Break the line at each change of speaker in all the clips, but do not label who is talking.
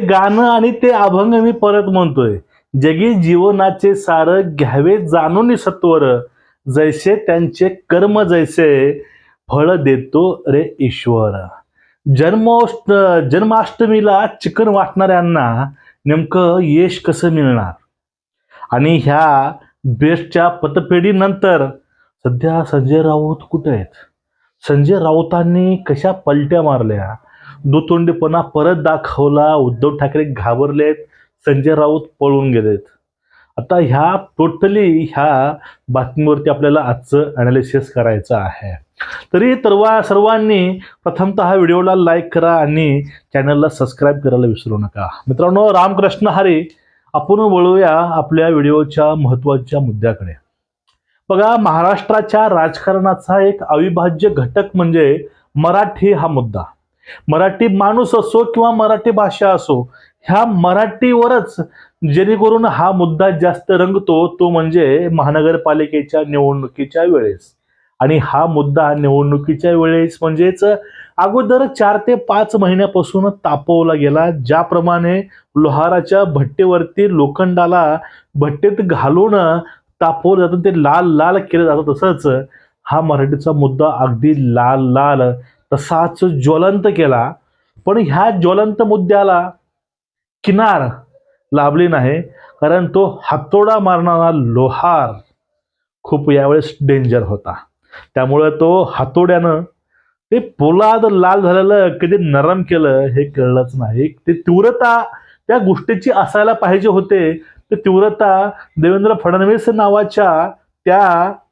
गाणं आणि ते अभंग मी परत म्हणतोय. जगी जीवनाचे सार घ्यावे जाणून सत्वर. जैसे त्यांचे कर्म जैसे फळ देतो रे ईश्वर. जन्मोष्ट जन्माष्टमीला चिकन वाटणाऱ्यांना नेमकं यश कसं मिळणार? आणि ह्या बेस्टच्या पतपेढीनंतर सध्या संजय राऊत कुठे आहेत? संजय राऊतांनी कशा पलट्या मारल्या? दुतोंडीपणा परत दाखवला उद्धव ठाकरे घाबरलेत संजय राऊत पळून गेलेत. आता ह्या टोटली ह्या बातमीवरती आपल्याला आजचं अनालिसिस करायचं आहे. तरी तरवा सर्वांनी प्रथमतः हा व्हिडिओला लाईक करा आणि चॅनलला सबस्क्राईब करायला विसरू नका. मित्रांनो रामकृष्ण हरी आपण वळूया आपल्या व्हिडिओच्या महत्त्वाच्या मुद्द्याकडे. बघा महाराष्ट्राच्या राजकारणाचा एक अविभाज्य घटक म्हणजे मराठी हा मुद्दा. मराठी माणूस असो किंवा मराठी भाषा असो ह्या मराठीवरच जेणेकरून हा मुद्दा जास्त रंगतो तो म्हणजे महानगरपालिकेच्या निवडणुकीच्या वेळेस. आणि हा मुद्दा निवडणुकीच्या वेळेस म्हणजेच अगोदर चार ते पाच महिन्यापासून तापवला गेला ज्याप्रमाणे लोहाराच्या भट्टीवरती लोखंडाला भट्टीत घालून तापवलं जातं ते लाल लाल केलं जातं तसंच हा मराठीचा मुद्दा अगदी लाल लाल तसाच ज्वलंत केला. पण ह्या ज्वलंत मुद्द्याला किनार लाभली नाही. कारण तो हातोडा मारणारा लोहार खूप यावेळेस डेंजर होता. त्यामुळं तो हातोड्यानं ते पोलाद लाल झालेलं कधी नरम केलं हे कळलंच नाही. ते तीव्रता त्या गोष्टीची असायला पाहिजे होते. ते तीव्रता देवेंद्र फडणवीस नावाच्या त्या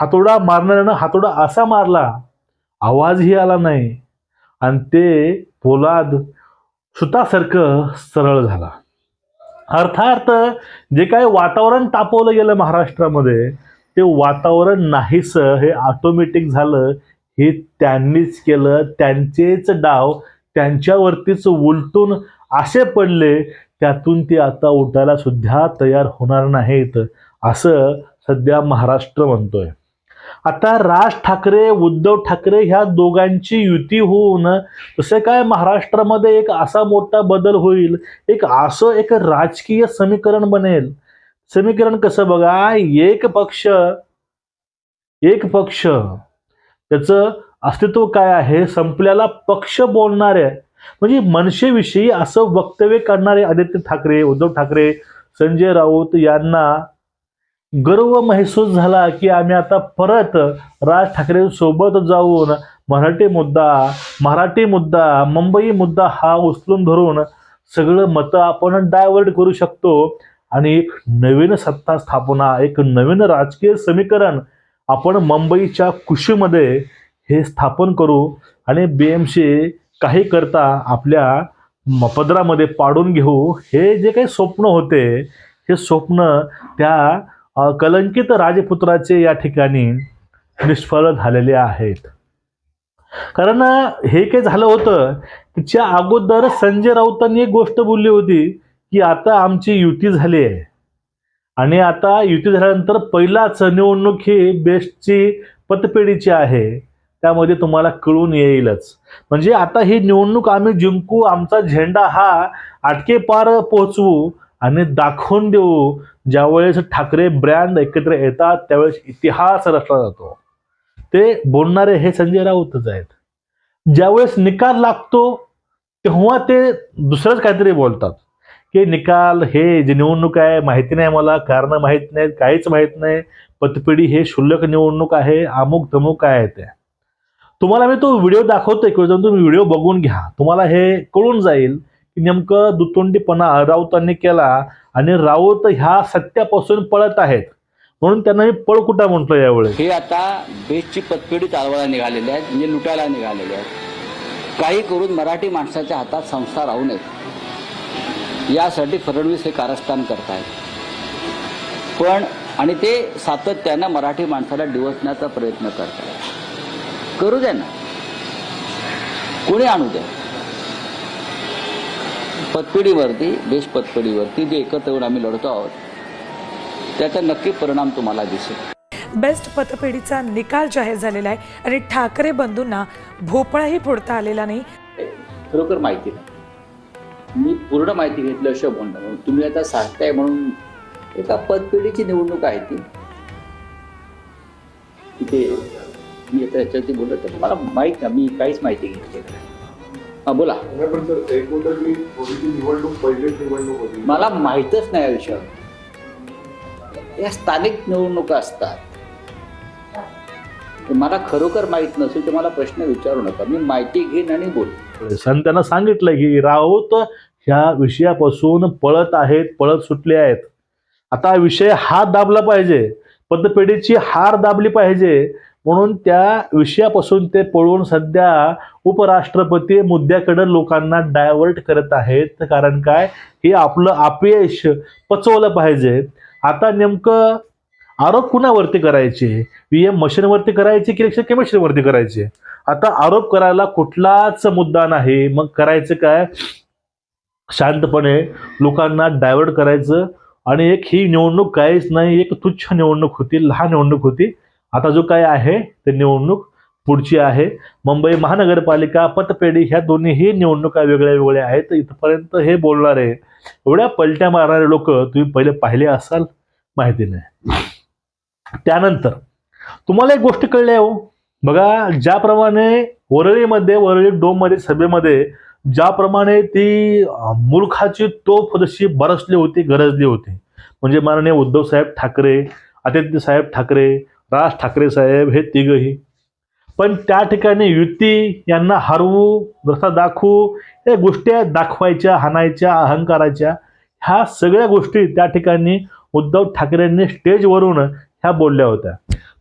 हातोडा मारणाऱ्यानं हातोडा असा मारला आवाजही आला नाही. आणि ते पोलाद सुतासारखं सरळ झाला. अर्थात जे काय वातावरण तापवलं गेलं महाराष्ट्रामध्ये ते वातावरण नाहीसं हे ऑटोमॅटिक झालं. हे त्यांनीच केलं. त्यांचेच डाव त्यांच्यावरतीच उलटून असे पडले त्यातून ते आता उठायला सुद्धा तयार होणार नाहीत असं सध्या महाराष्ट्र म्हणतोय. आता राज ठाकरे उद्धव ठाकरे ह्या दोघांची युती होऊन तसे काय महाराष्ट्रामध्ये एक असा मोठा बदल होईल एक असं एक राजकीय समीकरण बनेल. समीकरण कसं बघा एक पक्ष एक पक्ष त्याचं अस्तित्व काय आहे? संपल्याला पक्ष बोलणारे म्हणजे मनसेविषयी असं वक्तव्य करणारे आदित्य ठाकरे उद्धव ठाकरे संजय राऊत यांना गर्व महसूस झाला की आम्ही आता परत राज ठाकरे सोबत जाऊन मराठी मुद्दा मराठी मुद्दा मुंबई मुद्दा हा उचलून धरून सगळं मतं आपण डायव्हर्ट करू शकतो. आणि एक नवीन सत्ता स्थापना एक नवीन राजकीय समीकरण आपण मुंबईच्या कुशीमध्ये हे स्थापन करू. आणि बी एम सी काही करता आपल्या म- पदरामध्ये पाडून घेऊ. हे जे काही स्वप्न होते हे स्वप्न त्या कलंकित राजपुत्राचे या ठिकाणी निष्फळ झालेले आहेत. कारण हे काय झालं होतं तिच्या अगोदर संजय राऊतांनी एक गोष्ट बोलली होती की आता आमची युती झाली आहे. आणि आता युती झाल्यानंतर पहिलाच निवडणूक ही बेस्टची पतपेढीची आहे. त्यामध्ये तुम्हाला कळून येईलच. म्हणजे आता ही निवडणूक आम्ही जिंकू आमचा झेंडा हा आटके पार पोहोचवू आणि दाखवून देऊ ज्यावेळेस ठाकरे ब्रँड एकत्र येतात त्यावेळेस इतिहास रचला जातो. ते बोलणारे हे संजय राऊतच आहेत. ज्यावेळेस निकाल लागतो तेव्हा ते दुसरंच काहीतरी बोलतात. की निकाल हे जे निवडणूक आहे माहिती नाही मला कारण माहीत नाहीत काहीच माहीत नाही पतपिढी हे क्षुल्लक निवडणूक आहे अमुक तमुक काय आहे ते. तुम्हाला मी तो व्हिडिओ दाखवतोय किंवा जाऊन तुम्ही व्हिडिओ बघून घ्या. तुम्हाला हे कळून जाईल की नेमकं दुतोंडीपणा राऊतांनी केला आणि राऊत ह्या सत्यापासून पळत आहेत. म्हणून त्यांना मी पळ कुठं म्हटलं यावेळेस
हे आता बेस्टची पतपेढी चालवायला निघालेले आहेत म्हणजे लुटायला निघालेले आहेत. काही करून मराठी माणसाच्या हातात संस्था राहू नयेत. यासाठी फडणवीस हे कारस्थान करतायत. पण आणि ते सातत्यानं मराठी माणसाला डिवचण्याचा प्रयत्न करतायत. करू द्या ना. कोणी आणू द्या? पतपिढीवरती बेस्ट पतपिढीवरती जे एकत्र येऊन आम्ही लढतो आहोत त्याचा नक्की परिणाम तुम्हाला दिसेल.
बेस्ट पतपेढीचा निकाल जाहीर झालेला आहे आणि ठाकरे बंधूंना भोपळाही फोडता आलेला नाही.
खरोखर माहिती नाही. मी पूर्ण माहिती घेतल्याशिवाय बोलणार म्हणून तुम्ही आता सांगताय म्हणून एका पदपेढीची निवडणूक आहे ती. तिथे मी आता याच्यावरती बोलत. मला माहीत ना मी काहीच माहिती घेतली नाही. हा बोला. मला माहीतच नाही या विषयावर या स्थानिक निवडणुका असतात. मला खरोखर माहीत नसेल तर मला प्रश्न विचारू नका. मी माहिती घेईन आणि बोल
आणि त्यांना सांगितलं की राऊत ह्या विषयापासून पळत आहेत पळत सुटले आहेत. आता हा विषय हात दाबला पाहिजे. पतपेढीची हार दाबली पाहिजे. म्हणून त्या विषयापासून ते पळून सध्या उपराष्ट्रपती मुद्द्याकडे लोकांना डायव्हर्ट करत आहेत. कारण काय? हे आपलं अपयश पचवलं पाहिजे. आता नेमकं आरोप कुणावरती करायचे? व्ही एम मशीनवरती करायचे की रिक्षा केमिस्ट्रीवरती करायचे? आता आरोप करायला कुठलाच मुद्दा नाही. मग करायचं काय? शांतपणे लोकांना डायव्हर्ट करायचं. आणि एक ही निवडणूक काहीच नाही. एक तुच्छ निवडणूक होती लहान निवडणूक होती. आता जो काय आहे ते निवडणूक पुढची आहे. मुंबई महानगरपालिका पतपेढी ह्या दोन्हीही निवडणुका वेगळ्या वेगळ्या आहेत इथपर्यंत हे बोलणारे एवढ्या पलट्या मारणारे लोक तुम्ही पहिले पाहिले असाल? माहिती नाही. त्यानंतर तुम्हाला एक गोष्ट कळली हो. बघा ज्याप्रमाणे वरळीमध्ये वरळी डोममध्ये सभेमध्ये ज्याप्रमाणे ती मूर्खाची तोफ जशी बरसली होती गरजली होती. म्हणजे माननीय उद्धव साहेब ठाकरे आदित्य साहेब ठाकरे राज ठाकरे साहेब हे तिघही. पण त्या ठिकाणी युती यांना हरवू रस्ता दाखवू या गोष्टी दाखवायच्या हाणायच्या अहंकाराच्या ह्या सगळ्या गोष्टी त्या ठिकाणी उद्धव ठाकरेंनी स्टेजवरून ह्या बोलल्या होत्या.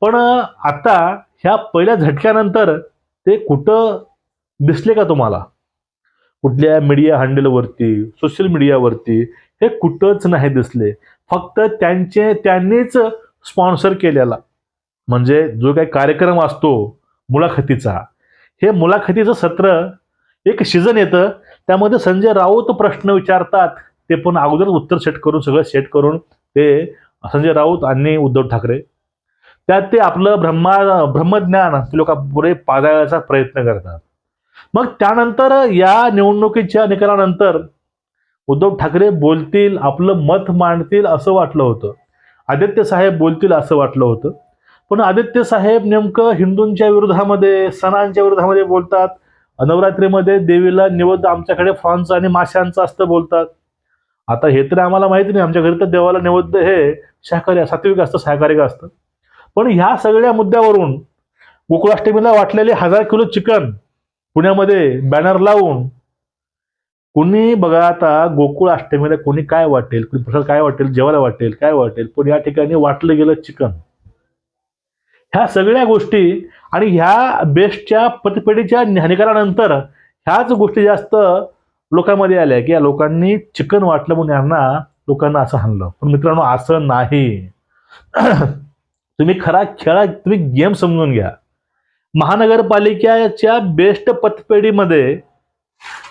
पण आता ह्या पहिल्या झटक्यानंतर ते कुठं दिसले का तुम्हाला? कुठल्या मीडिया हँडलवरती सोशल मीडियावरती हे कुठंच नाही दिसले. फक्त त्यांचे त्यांनीच स्पॉन्सर केलेला. म्हणजे जो काही कार्यक्रम असतो मुलाखतीचा हे मुलाखतीचं सत्र एक सीझन येतं. त्यामध्ये संजय राऊत प्रश्न विचारतात. ते पण अगोदर उत्तर सेट करून सगळं सेट करून ते संजय राऊत आणि उद्धव ठाकरे. त्यात ते आपलं ब्रह्मा ब्रह्मज्ञान ते लोक पुढे पाजायचा प्रयत्न करतात. मग त्यानंतर या निवडणुकीच्या निकालानंतर उद्धव ठाकरे बोलतील आपलं मत मांडतील असं वाटलं होतं. आदित्य साहेब बोलतील असं वाटलं होतं. पण आदित्य साहेब नेमकं हिंदूंच्या विरोधामध्ये सणांच्या विरोधामध्ये बोलतात. नवरात्रीमध्ये देवीला निवद आमच्याकडे फॉन्स आणि माशांचं असतं बोलतात. आता हे तर आम्हाला माहिती नाही. आमच्या घरी तर देवाला निवद हे शाकाहारी सात्विक असतं सहकार्य असतं. पण ह्या सगळ्या मुद्द्यावरून गोकुळाष्टमीला वाटलेले हजार किलो चिकन पुण्यामध्ये बॅनर लावून कुणी बघा आता गोकुळ अष्टमीला कोणी काय वाटेल कुणी प्रसाद काय वाटेल जेवायला वाटेल काय वाटेल पण या ठिकाणी वाटलं गेलं चिकन. ह्या सगळ्या गोष्टी आणि ह्या बेस्टच्या पतपेढीच्या ज्ञानिकरानंतर ह्याच गोष्टी जास्त लोकांमध्ये आल्या की या लोकांनी चिकन वाटलं म्हणून यांना लोकांना असं हाणलं. पण मित्रांनो असं नाही. तुम्ही खरा खेळा तुम्ही गेम समजून घ्या. महानगरपालिकेच्या बेस्ट पतपेढीमध्ये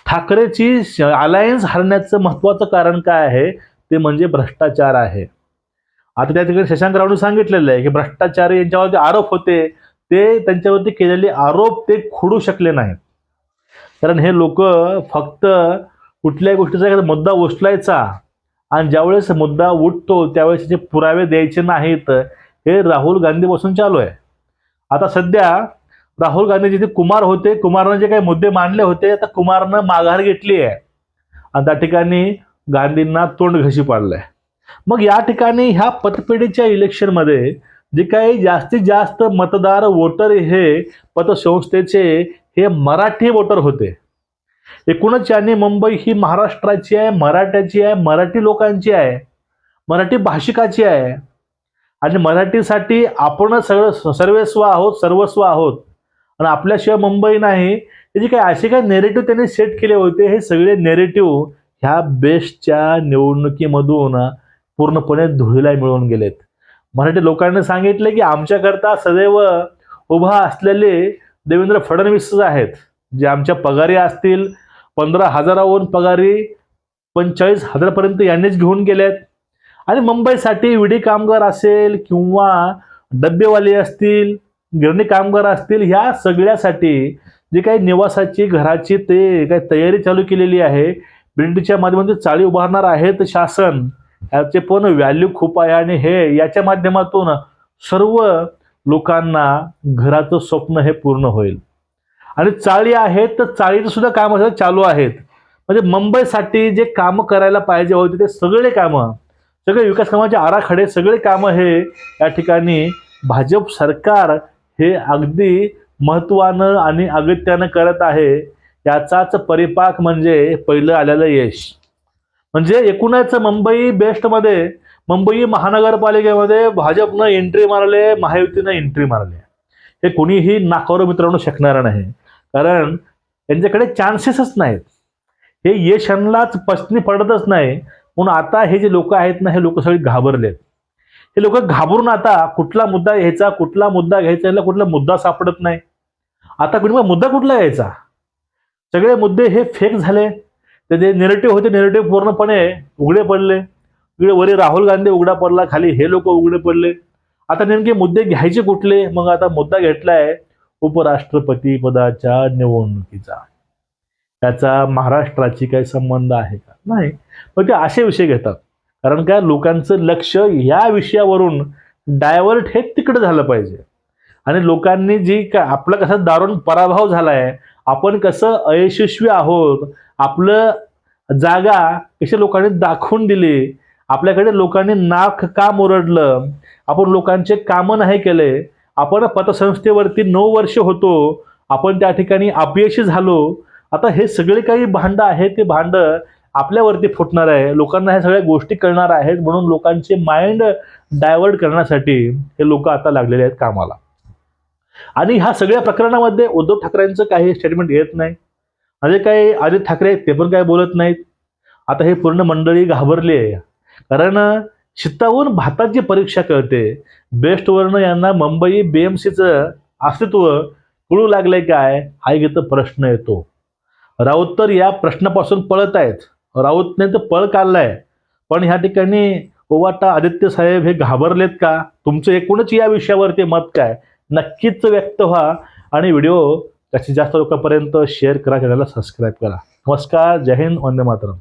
ठाकरेची अलायन्स हरण्याचं महत्वाचं कारण काय आहे? ते म्हणजे भ्रष्टाचार आहे. आता त्या ठिकाणी शशांक रावने सांगितलेलं आहे की भ्रष्टाचारी यांच्यावरती आरोप होते ते त्यांच्यावरती केलेले आरोप ते खोडू शकले नाहीत. कारण हे लोक फक्त कुठल्याही गोष्टीचा एखादा मुद्दा उचलायचा आणि ज्यावेळेस मुद्दा उठतो त्यावेळेस त्याचे पुरावे द्यायचे नाहीत हे राहुल गांधीपासून चालू आहे. आता सध्या राहुल गांधी जिथे कुमार होते कुमारनं जे काही मुद्दे मांडले होते आता कुमारनं माघार घेतली आहे. आणि त्या ठिकाणी गांधींना तोंड घशी पाडलंय. मग या ठिकाणी ह्या पतपेढीच्या इलेक्शनमध्ये जे काही जास्तीत जास्त मतदार वोटर हे पतसंस्थेचे हे मराठी वोटर होते. एकूणच यांनी मुंबई ही महाराष्ट्राची आहे मराठ्याची आहे मराठी लोकांची आहे मराठी भाषिकाची आहे. आणि मराठीसाठी आपण सगळं सर्वेस्व आहोत सर्वस्व आहोत. आणि आपल्याशिवाय मुंबई नाही. हे जे काही असे काही नेरेटिव्ह त्यांनी सेट केले होते हे सगळे नेरेटिव्ह ह्या बेस्टच्या निवडणुकीमधून पूर्णपणे धुळीला मिळून गेलेत. मराठी लोकांनी सांगितले की आमच्याकरता सदैव उभा असलेले देवेंद्र फडणवीसच आहेत जे आमच्या पगारी असतील पंधरा हजारावरून पगारी पंचेचाळीस हजारपर्यंत यांनीच घेऊन गेलेत. आणि मुंबईसाठी विडी कामगार असेल किंवा डब्बेवाले असतील गिरणी कामगार असतील ह्या सगळ्यासाठी जे काही निवासाची घराची ते काही तयारी चालू केलेली आहे बिल्डीच्या माध्यमातून चाळी उभारणार आहेत शासन. याचे पण व्हॅल्यू खूप आहे आणि हे याच्या माध्यमातून सर्व लोकांना घराचं स्वप्न हे पूर्ण होईल. आणि चाळी आहेत तर चाळीचं सुद्धा काम असं चालू आहेत. म्हणजे मुंबईसाठी जे कामं करायला पाहिजे होते ते सगळे कामं सगळे विकास कामाचे आराखडे सगळे कामं हे या ठिकाणी भाजप सरकार हे अगदी महत्त्वानं आणि अगत्यानं करत आहे. याचाच परिपाक म्हणजे पहिलं आलेलं यश. म्हणजे एकूणच मुंबई बेस्टमध्ये मुंबई महानगरपालिकेमध्ये भाजपनं एंट्री मारले महायुतीनं एंट्री मारले हे कोणीही नाकारो मित्रांनो शकणार नाही. कारण यांच्याकडे चान्सेसच नाहीत. हे यशांनाच पसनी पडतच नाही. म्हणून आता हे जे लोक आहेत ना हे लोक सगळे घाबरलेत. हे लोक घाबरून आता कुठला मुद्दा घ्यायचा कुठला मुद्दा घ्यायचा याला कुठला मुद्दा सापडत नाही. आता कुणी मुद्दा कुठला घ्यायचा? सगळे मुद्दे हे फेक झाले. ते जे नेरेटिव्ह होते नेरेटिव्ह पूर्णपणे उघडे पडले. इकडे वरी राहुल गांधी उघडा पडला खाली हे लोक उघडे पडले. आता नेमके मुद्दे घ्यायचे कुठले? मग आता मुद्दा घेतलाय उपराष्ट्रपती पदाच्या निवडणुकीचा. त्याचा महाराष्ट्राची काही संबंध आहे का? नाही. पण ते असे विषय घेतात. कारण काय? लोकांचं लक्ष या विषयावरून डायव्हर्ट हे तिकडे झालं पाहिजे. आणि लोकांनी जी का आपला कसा दारुण पराभव झालाय आपण कसं अयशस्वी आहोत आपलं जागा कशा लोकांनी दाखवून दिली आपल्याकडे लोकांनी नाक का मुरडलं आपण लोकांचे कामं नाही केले आपण पतसंस्थेवरती नऊ वर्ष होतो आपण त्या ठिकाणी अपयशी झालो. आता हे सगळे काही भांडं आहेत ते भांडं आपल्यावरती फुटणार आहे. लोकांना ह्या सगळ्या गोष्टी कळणार आहेत म्हणून लोकांचे माइंड डायव्हर्ट करण्यासाठी हे लोक आता लागलेले आहेत कामाला. आणि ह्या सगळ्या प्रकरणामध्ये उद्धव ठाकरेंचं काही स्टेटमेंट येत नाही. म्हणजे काही आदित्य ठाकरे आहेत ते पण काय बोलत नाहीत. आता हे पूर्ण मंडळी घाबरली आहे. कारण शितावून भाताची परीक्षा कळते बेस्टवरनं यांना मुंबई बीएमसीचं अस्तित्व कळू लागलंय काय हा एक इथं प्रश्न येतो. राऊत तर या प्रश्नापासून पळत आहेत. राऊतने तर पळ काढलाय. पण ह्या ठिकाणी ओवाटा आदित्य साहेब हे घाबरलेत का? तुमचं एकूणच या विषयावरती मत काय? नक्कीच व्यक्त व्हा आणि व्हिडिओ जास्तीत जास्त लोकांपर्यंत शेअर करा चॅनलला सबस्क्राईब करा. नमस्कार जय हिंद वंदे मातरम.